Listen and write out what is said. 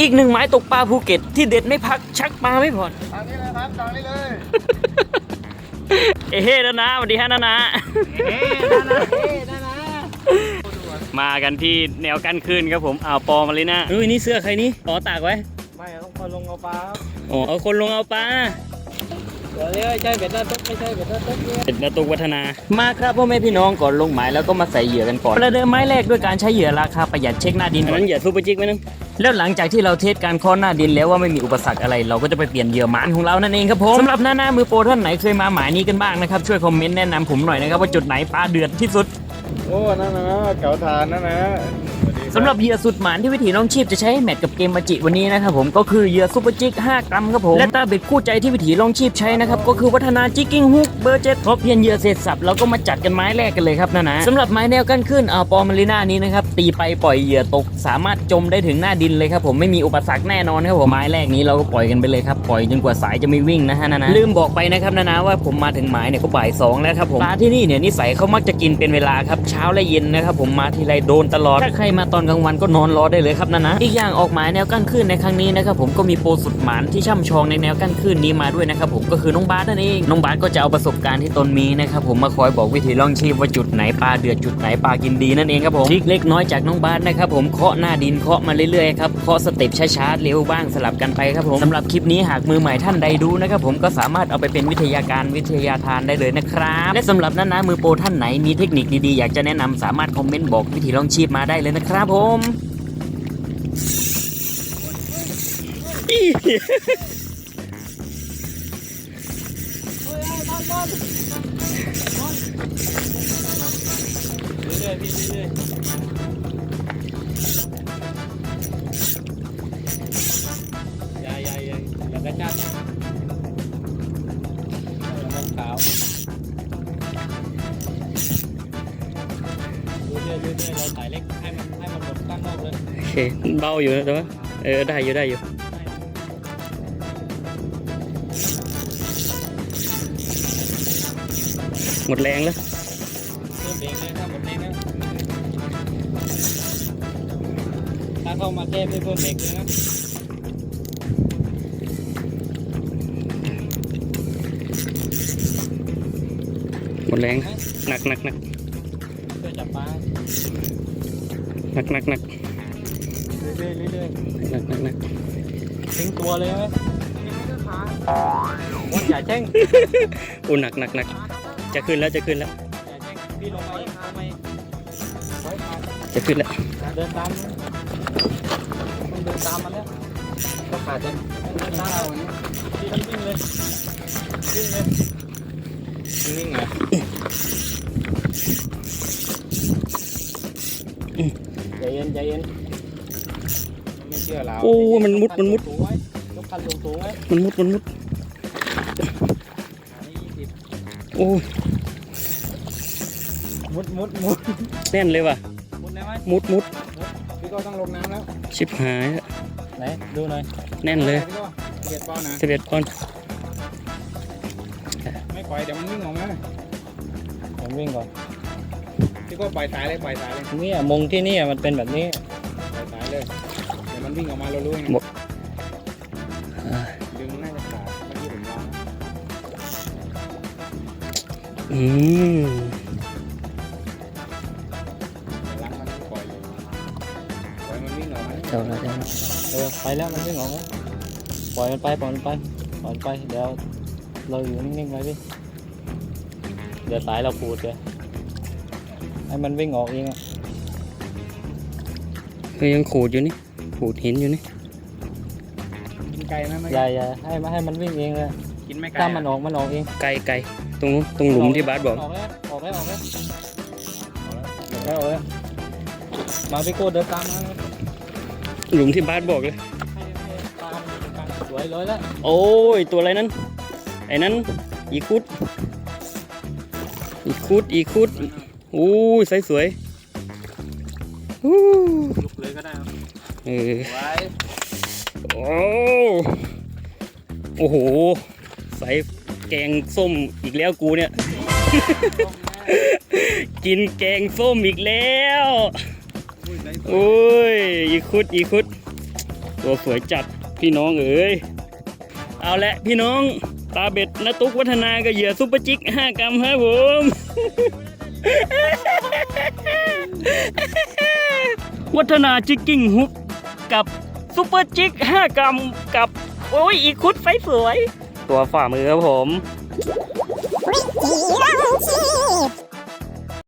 อีกหนึ่งหมายตกปลาภูเก็ตที่เด็ดไม่พักชักปลาไม่ผ่อนทางนี้เลยครับทางนี้เลยเอ้เฮ้นะนะสวัสดีฮะนะนะเฮ้นั่นนะเฮ้นั่นนะมากันที่แนวกั้นคลื่นครับผมอ่าวปอมาเลยนะเฮ้ยนี่เสื้อใครนี่ปอตากไว้ไม่ต้องคนลงเอาปลาครับอ๋อเอาคนลงเอาปลาเดี๋ยวนี้ ไม่ใช่เบ็ดหน้าตุ๊กไม่ใช่เบ็ดหน้าตุ๊กเนี่ยเป็นนาตุกวัฒนา มาครับพ่อแม่พี่น้องก่อนลงหมายแล้วก็มาใส่เหยื่อกันก่อนประเดิมไม้แรกด้วยการใช้เหยื่อราคาประหยัดเช็คหน้าดินอันนั้นเหยื่อซูเปอร์จิกไหมนึงแล้วหลังจากที่เราเทสการค้อนหน้าดินแล้วว่าไม่มีอุปสรรคอะไร เราก็จะไปเปลี่ยนเหยื่อหมานของเรานั่นเองครับผมสำหรับหน้าหน้ามือโปรท่านไหนเคยมาหมายนี้กันบ้างนะครับช่วยคอมเมนต์แนะนำผมหน่อยนะครับว่าจุดไหนปลาเดือดที่สุด โอ้นั่นนะเก๋าทานนั่นนะ สำหรับเหยื่อสุดหมานที่วิถีน้องชีพจะใช้ให้แมทกับเกมมาจิวันนี้นะครับผมก็คือเหยื่อซูเปอร์จิก5กรัมครับผมและตาเบ็ดคู่ใจที่วิถีลองชีพใช้นะครับก็คือวัฒนาจิกกิ้งฮุกเบอร์เจ็ดพอเพียนเหยื่อเสร็จสับเราก็มาจัดกันไม้แรกกันเลยครับนะนะสำหรับไม้แนวกั้นขึ้นอ่าปอมารีนานี้นะครับตีไปปล่อยเหยื่อตก สามารถจมได้ถึงหน้าดินเลยครับผมไม่มีอุปสรรคแน่นอนครับผมไม้แรกนี้เราก็ปล่อยกันไปเลยครับปล่อยจนกว่าสายจะไม่วิ่งนะฮะนะนะลืมบอกไปนะครับนะนะว่าผมมาถึงหมายเนี่ยก็บ่ายสองแล้วครับผมปลาที่นี่เนี่ยนิสัยเขามักจะกินเป็นเวลาครับเช้าและเย็นนะครับผมมาทีไรโดนตลอดถ้าใครมาตอนอนกลางวันก็นอนรอได้เลยครับนะนะอีกอย่างออกหมายแนวกั้นขึ้นในครั้งนี้นะครับผมก็มีโปรสุดหมานที่ช่ำชองในแนวกั้นขึ้นนี้มาด้วยนะครับผมก็คือน้องบาสนั่นเองน้องบาสก็จะเอาประสบการณ์ที่ตนมีนะครับผมมาคอยบอกวิธีล่องชีพว่าจุดไหนปลาเดือดจุดไหนปลากินดีนั่นเองครับผมทริกเล็กน้อยจากน้องบาสนะครับผมเคาะหน้าดินเคาะมาเรื่อยๆครับเคาะสเต็ปช้าๆเร็วบ้างสลับกันไปครับผมสำหรับคลิปนี้หากมือใหม่ท่านใดดูนะครับผมก็สามารถเอาไปเป็นวิทยาการวิทยาทานได้เลยนะครับและสำหรับน้าๆมือโปรท่านไหนมีเทคนิคดีๆอยากจะแนะนำสามารถคอมเมนต์บอกวิธีล่องชีพมาได้เลยนะครับผม เรื่อยๆพี่เรื่อยๆยายยายยายแล้วก็จับ เลยโอเคเบาอยู่นะแต่ว่าเออได้อยู่ได้อยู่หมดแรงแล้วเพิ่มเองเลยถ้าหมดเองนะถ้าเข้ามาแก้ไม่เพิ่มเบรกเลยนะหมดแรงหนักหนักหนักเพื่อจับปลาหนักหนักหนัก เรื่อยๆเรื่อยหนักหนักหนักๆทิ้งตัวเลยไหมวันอย่าแจ้งโอ้หนักหนักหนักจะขึ้นแล้วจะขึ้นแล้วอย่าแจ้งพี่ลงมาอีกทำไมไว้มาจะขึ้นแล้วเดินตามมันเดินตามมันแล้วก็ขาดจะเดินตามเราอย่างนี้พี่วิ่งเลยวิ่งเลยนิ่งๆไงใจเย็นใจเย็นมัน ไม่เชื่อเราโอ้มันมุดมันมุดสูงไว้ยกคันสูงสูงไว้มันมุดมันมุด อันนี้ยี่สิบโอ้ยมุดมุดมุดแน่นเลยว่ะ มุดได้ไหมมุดมุดพี่ก็ต้องลงน้ำแล้วชิบหายแล้วไหนดูหน่อยแน่นเลยพี่ก็เกียดปอนนะสิบเอ็ดปอนด์ไม่ปล่อยเดี๋ยวมันวิ่งออกมาผมวิ่งก่อนพี่ก็ปล่อยสายเลยปล่อยสายเลยนี่มงที่นี่มันเป็นแบบนี้ปล่อยสายเลย เดี๋ยวมันวิ่งออกมาเรารู้เองหมด ดึงน่าจะขาดเมื่อกี้ผมลองนะอืมเดี๋ยวล้างมันปล่อยเลยปล่อยมันวิ่งออกมาเจ้าแล้วเจ้าแล้วเออไปแล้วมันวิ่งออกมาปล่อยมันไปปล่อยมันไปปล่อยมันไปเดี๋ยวเราอยู่นิ่งๆไว้พี่เดี๋ยวสายเราปูดเลยให้มันวิ่งออกเองอะก็ยังขูดอยู่นี่ ขูดหินอยู่นี่กินไก่ไหมอย่าอย่าให้มันให้มันวิ่งเองเลยกินไม่ไกลถ้ามันออกมันออกเองไกลไกลตรงนู้นตรงหลุมที่บาสบอกออกแล้วออกแล้วออกแล้วออกแล้วออกแล้วมาพี่โก้เดินตามมาให้หลุมที่บาสบอกเลยให้ปลามันอยู่ตรงกลางสวยเลยแล้วโอ้ยตัวอะไรนั้นไอ้นั้นอีคุดอีคุดอีคุดโอ้ยไซส์สวยอู้ลุกเลยก็ได้ครับ เออไว้โอ้โอ้โห ใส่แกงส้มอีกแล้วกูเนี่ย กินแกงส้มอีกแล้วอุ้ยไหนโอ้ย อีคุด อีคุด ตัวสวยจัดพี่น้องเอ๋ย เอาละพี่น้อง ตาเบ็ดนตุกวัฒนากับเหยื่อซุปเปอร์จิก5กรัมครับผม วัฒนาจิกกิ้งฮุก กับซุปเปอร์จิก5กรัมกับโอ้ยอีกคุดไฟสวย ตัวฝ่ามือครับผมวิถีน้องชีพ